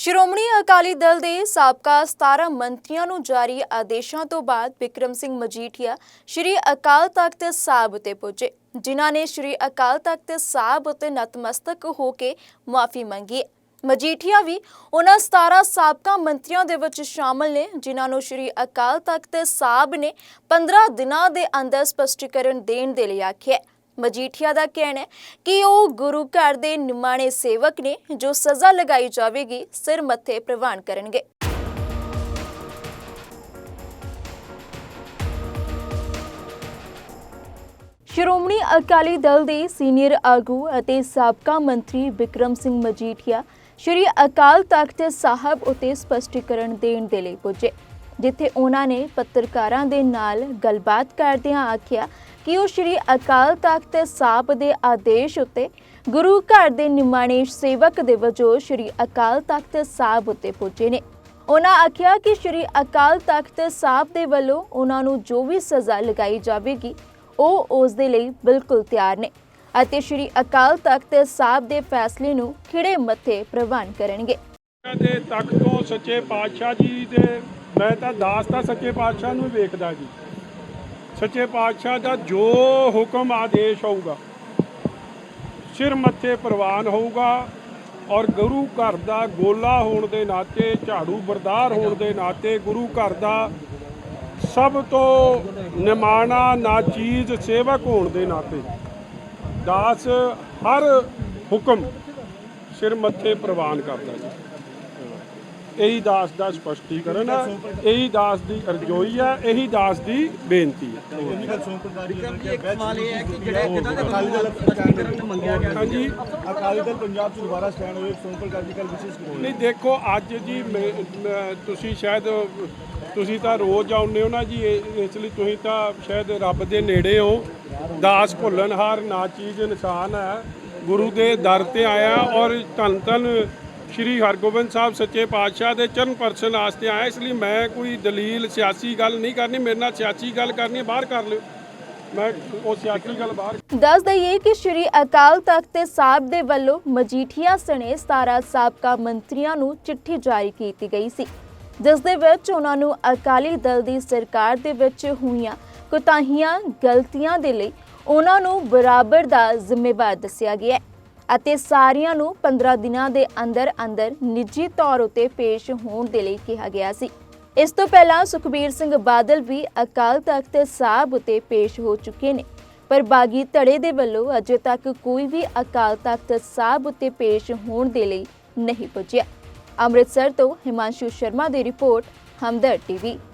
ਸ਼੍ਰੋਮਣੀ ਅਕਾਲੀ ਦਲ ਦੇ ਸਾਬਕਾ 17 ਮੰਤਰੀਆਂ ਨੂੰ ਜਾਰੀ ਆਦੇਸ਼ਾਂ ਤੋਂ ਬਾਅਦ ਵਿਕਰਮ ਸਿੰਘ ਮਜੀਠੀਆ ਸ਼੍ਰੀ ਅਕਾਲ ਤਖਤ ਸਾਹਿਬ ਤੇ ਪਹੁੰਚੇ ਜਿਨ੍ਹਾਂ ਨੇ ਸ਼੍ਰੀ ਅਕਾਲ ਤਖਤ ਸਾਹਿਬ ਉਤੇ ਨਤਮਸਤਕ ਹੋ ਕੇ ਮਾਫੀ ਮੰਗੀ ਹੈ। ਮਜੀਠੀਆ ਵੀ ਉਹਨਾਂ 17 ਸਾਬਕਾ ਮੰਤਰੀਆਂ ਦੇ ਵਿੱਚ ਸ਼ਾਮਲ ਨੇ, ਜਿਨ੍ਹਾਂ ਨੂੰ ਸ਼੍ਰੀ ਅਕਾਲ ਤਖਤ ਸਾਹਿਬ ਨੇ 15 ਦਿਨਾਂ ਦੇ ਅੰਦਰ ਸਪਸ਼ਟੀਕਰਨ ਦੇਣ ਦੇ ਲਈ ਆਖਿਆ ਮਜੀਠੀਆ ਦਾ ਕਹਿਣਾ ਹੈ ਕਿ ਉਹ ਗੁਰੂ ਘਰ ਦੇ ਨਿਮਾਣੇ ਸੇਵਕ ਨੇ ਜੋ ਸਜ਼ਾ ਲਗਾਈ ਜਾਵੇਗੀ, ਸਿਰ ਮੱਥੇ ਪ੍ਰਵਾਨ ਕਰਨਗੇ। ਸ਼੍ਰੋਮਣੀ ਅਕਾਲੀ ਦਲ ਦੇ ਸੀਨੀਅਰ ਆਗੂ ਅਤੇ ਸਾਬਕਾ ਮੰਤਰੀ ਵਿਕਰਮ ਸਿੰਘ ਮਜੀਠੀਆ ਸ਼੍ਰੀ ਅਕਾਲ ਤਖਤ ਸਾਹਿਬ ਉਤੇ ਸਪਸ਼ਟੀਕਰਨ ਦੇਣ ਦੇ ਲਈ ਪੁੱਜੇ, ਜਿੱਥੇ ਉਹਨਾਂ ਨੇ ਪੱਤਰਕਾਰਾਂ ਦੇ ਨਾਲ ਗੱਲਬਾਤ ਕਰਦਿਆਂ ਆਖਿਆ ਕਿ ਉਹ ਸ਼੍ਰੀ ਅਕਾਲ ਤਖਤ ਸਾਹਿਬ ਦੇ ਆਦੇਸ਼ ਉਤੇ ਗੁਰੂ ਘਰ ਦੇ ਨਿਮਾਣੇ ਸੇਵਕ ਦੇ ਵਜੋਂ ਸ਼੍ਰੀ ਅਕਾਲ ਤਖਤ ਸਾਹਿਬ ਉਤੇ ਪੁੱਜੇ ਨੇ। ਉਹਨਾਂ ਆਖਿਆ ਕਿ ਸ਼੍ਰੀ ਅਕਾਲ ਤਖਤ ਸਾਹਿਬ ਦੇ ਵੱਲੋਂ ਉਹਨਾਂ ਨੂੰ ਜੋ ਵੀ ਸਜ਼ਾ ਲਗਾਈ ਜਾਵੇਗੀ, ਉਹ ਉਸ ਦੇ ਲਈ ਬਿਲਕੁਲ ਤਿਆਰ ਨੇ ਅਤੇ ਸ਼੍ਰੀ ਅਕਾਲ ਤਖਤ ਸਾਹਿਬ ਦੇ ਫੈਸਲੇ ਨੂੰ ਖਿੜੇ ਮੱਥੇ ਪ੍ਰਵਾਨ ਕਰਨਗੇ। ਦੇ ਤੱਕ ਤੋਂ ਸੱਚੇ ਪਾਤਸ਼ਾਹ ਜੀ ਦੇ, ਮੈਂ ਤਾਂ ਦਾਸ ਤਾਂ ਸੱਚੇ ਪਾਤਸ਼ਾਹ ਨੂੰ ਵੇਖਦਾ ਜੀ। ਸੱਚੇ ਪਾਤਸ਼ਾਹ ਦਾ ਜੋ ਹੁਕਮ ਆਦੇਸ਼ ਹੋਊਗਾ, ਸਿਰ ਮੱਥੇ ਪ੍ਰਵਾਨ ਹੋਊਗਾ ਔਰ ਗੁਰੂ ਘਰ ਦਾ ਗੋਲਾ ਹੋਣ ਦੇ ਨਾਤੇ, ਝਾੜੂ ਬਰਦਾਰ ਹੋਣ ਦੇ ਨਾਤੇ ਗੁਰੂ ਘਰ ਦਾ ਸਭ ਤੋਂ ਨਿਮਾਣਾ, ਨਾਚੀਜ਼ ਸੇਵਕ ਹੋਣ ਦੇ ਨਾਤੇ ਦਾਸ ਹਰ ਹੁਕਮ ਸਿਰ ਮੱਥੇ ਪ੍ਰਵਾਨ ਕਰਦਾ ਜੀ ਇਹੀ ਦਾਸ ਦਾ ਸਪਸ਼ਟੀਕਰਨ ਹੈ ਇਹੀ ਦਾਸ ਦੀ ਅਰਜ਼ੋਈ ਹੈ ਇਹੀ ਦਾਸ ਦੀ ਬੇਨਤੀ ਹੈ ਵਿਕਰਮ ਜੀ ਇੱਕ ਸਵਾਲ ਇਹ ਹੈ ਕਿ ਜਿਹੜਾ ਜਿੱਦਾਂ ਦੇ ਵੱਲੋਂ ਸਪਸ਼ਟੀਕਰਨ ਮੰਗਿਆ ਗਿਆ ਹਾਂਜੀ। ਅਕਾਲੀ ਦਲ ਪੰਜਾਬ 'ਚ ਦੁਬਾਰਾ ਸਟੈਂਡ ਹੋਏ ਸੋਮ ਪ੍ਰਕਾਸ਼ ਕੱਲ ਵਿਸ਼ੇਸ਼ ਕਰੋ ਨਹੀਂ, ਦੇਖੋ, ਅੱਜ ਜੀ ਤੁਸੀਂ ਸ਼ਾਇਦ, ਤੁਸੀਂ ਤਾਂ ਰੋਜ਼ ਆਉਂਦੇ ਹੋ ਨਾ ਜੀ ਇਸ ਲਈ ਤੁਸੀਂ ਤਾਂ ਸ਼ਾਇਦ ਰੱਬ ਦੇ ਨੇੜੇ ਹੋ। ਦਾਸ ਭੁੱਲਣਹਾਰ ਨਾ ਚੀਜ਼ ਇਨਸਾਨ ਹੈ ਗੁਰੂ ਦੇ ਦਰ ਤੇ ਆਇਆ ਔਰ ਧੰਨ ਧੰਨ ਸ਼੍ਰੀ ਹਰਗੋਬਿੰਦ ਸਾਹਿਬ ਸੱਚੇ ਪਾਤਸ਼ਾਹ ਦੇ ਚਰਨ ਪਰਸਨ ਵਾਸਤੇ ਆਇਆ, ਇਸ ਲਈ ਮੈਂ ਕੋਈ ਦਲੀਲ, ਸਿਆਸੀ ਗੱਲ ਨਹੀਂ ਕਰਨੀ, ਮੇਰੇ ਨਾਲ ਸਿਆਸੀ ਗੱਲ ਕਰਨੀ ਬਾਹਰ ਕਰ ਲਿਓ। ਮੈਂ ਉਹ ਸਿਆਸੀ ਗੱਲ ਬਾਹਰ ਦੱਸ ਦਈਏ ਕਿ ਸ਼੍ਰੀ ਅਕਾਲ ਤਖਤ ਸਾਹਿਬ ਦੇ ਵੱਲੋਂ ਮਜੀਠੀਆ ਸਣੇ 17 ਸਾਬਕਾ ਮੰਤਰੀਆਂ ਨੂੰ ਚਿੱਠੀ ਜਾਰੀ ਕੀਤੀ ਗਈ ਸੀ। ਜਿਸ ਦੇ ਵਿੱਚ ਉਹਨਾਂ ਨੂੰ ਅਕਾਲੀ ਦਲ ਦੀ ਸਰਕਾਰ ਦੇ ਵਿੱਚ ਹੋਈਆਂ ਕੁਤਾਹੀਆਂ, ਗਲਤੀਆਂ ਦੇ ਲਈ ਉਹਨਾਂ ਨੂੰ ਬਰਾਬਰ ਦਾ ਜ਼ਿੰਮੇਵਾਰ ਦੱਸਿਆ ਗਿਆ ਹੈ। ਅਤੇ ਸਾਰਿਆਂ ਨੂੰ 15 ਦਿਨਾਂ ਦੇ ਅੰਦਰ ਅੰਦਰ ਨਿੱਜੀ ਤੌਰ ਉਤੇ ਪੇਸ਼ ਹੋਣ ਦੇ ਲਈ ਕਿਹਾ ਗਿਆ ਸੀ। ਇਸ ਤੋਂ ਪਹਿਲਾਂ ਸੁਖਬੀਰ ਸਿੰਘ ਬਾਦਲ ਵੀ ਅਕਾਲ ਤਖਤ ਸਾਹਿਬ ਉਤੇ ਪੇਸ਼ ਹੋ ਚੁੱਕੇ ਨੇ। ਪਰ ਬਾਗੀ ਧੜੇ ਦੇ ਵੱਲੋਂ ਅਜੇ ਤੱਕ ਕੋਈ ਵੀ ਅਕਾਲ ਤਖਤ ਸਾਹਿਬ ਉਤੇ ਪੇਸ਼ ਹੋਣ ਦੇ ਲਈ ਨਹੀਂ ਪੁੱਜਿਆ। ਅੰਮ੍ਰਿਤਸਰ ਤੋਂ ਹਿਮਾਂਸ਼ੂ ਸ਼ਰਮਾ ਦੀ ਰਿਪੋਰਟ, ਹਮਦਰ ਟੀਵੀ।